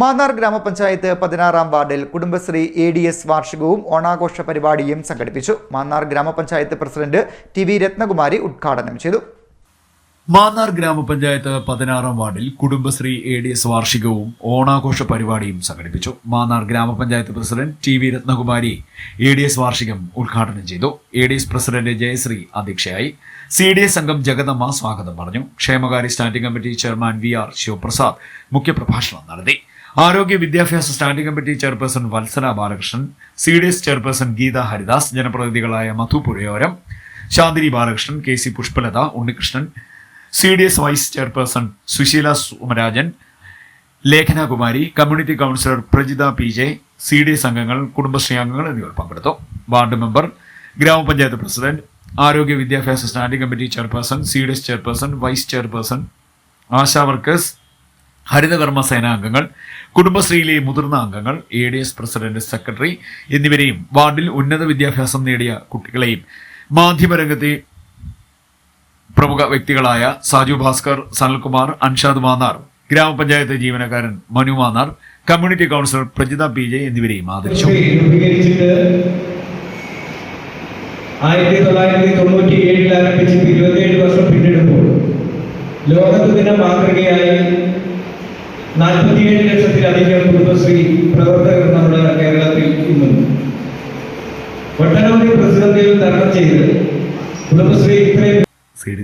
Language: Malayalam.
മാന്നാർ ഗ്രാമപഞ്ചായത്ത് പതിനാറാം വാർഡിൽ കുടുംബശ്രീ എ ഡി എസ് വാർഷികവും ഓണാഘോഷ പരിപാടിയും സംഘടിപ്പിച്ചു. മാന്നാർ ഗ്രാമപഞ്ചായത്ത് പ്രസിഡന്റ് ടി വി രത്നകുമാരി ഉദ്ഘാടനം ചെയ്തു. മാന്നാർ ഗ്രാമപഞ്ചായത്ത് പതിനാറാം വാർഡിൽ കുടുംബശ്രീ എ ഡി എസ് വാർഷികവും ഓണാഘോഷ പരിപാടിയും സംഘടിപ്പിച്ചു. മാന്നാർ ഗ്രാമപഞ്ചായത്ത് president T V Ratnakumari A D S വാർഷികം ഉദ്ഘാടനം ചെയ്തു. A D S president Jayashree അധ്യക്ഷയായി. സി ഡി എസ് അംഗം ജഗദമ്മ സ്വാഗതം പറഞ്ഞു. ക്ഷേമകാര്യ standing committee chairman V R Sivaprasad മുഖ്യപ്രഭാഷണം നടത്തി. ആരോഗ്യ വിദ്യാഭ്യാസ standing committee chairperson Vatsala Balakrishnan C D S chairperson Geetha Haridas ജനപ്രതിനിധികളായ Madhu Puzhayoram Shanthini Balakrishnan K C Pushpalatha Unnikrishnan C D S vice chairperson Susheela Sumarajan Lekhanakumari community councillor Prajitha P J C D S അംഗങ്ങൾ കുടുംബശ്രീ അംഗങ്ങൾ എന്നിവർ പങ്കെടുത്തു. വാർഡ് മെമ്പർ ഗ്രാമപഞ്ചായത്ത് പ്രസിഡന്റ് ആരോഗ്യ വിദ്യാഭ്യാസ standing committee chairperson C D S chairperson vice chairperson Asha workers Harithakarma Sena അംഗങ്ങൾ കുടുംബശ്രീയിലെ മുതിർന്ന അംഗങ്ങൾ A D S president secretary എന്നിവരെയും വാർഡിൽ ഉന്നത വിദ്യാഭ്യാസം നേടിയ കുട്ടികളെയും മാധ്യമരംഗത്തെ പ്രമുഖ വ്യക്തികളായ സാജു ഭാസ്കർ സനൽകുമാർ അൻഷാദ് മാന്നാർ ഗ്രാമപഞ്ചായത്ത് ജീവനക്കാരൻ Manu Mannar community councillor Prajitha P J എന്നിവരെയും ആദരിച്ചു. ആയിരത്തി തൊള്ളായിരത്തി തൊണ്ണൂറ്റി ഏഴിൽ ആരംഭിച്ച് ഇരുപത്തിയേഴ് വർഷം പിന്നിടുമ്പോൾ ലോകത്ത് മാതൃകയായി നാൽപ്പത്തിയേഴ് ലക്ഷത്തിലധികം കുടുംബശ്രീ പ്രവർത്തകർ നമ്മുടെ കേരളത്തിൽ ഇന്നുണ്ട് ഒട്ടനവധി പ്രതിസന്ധികൾ തരണം ചെയ്ത് കുടുംബശ്രീ ഇത്രയും സി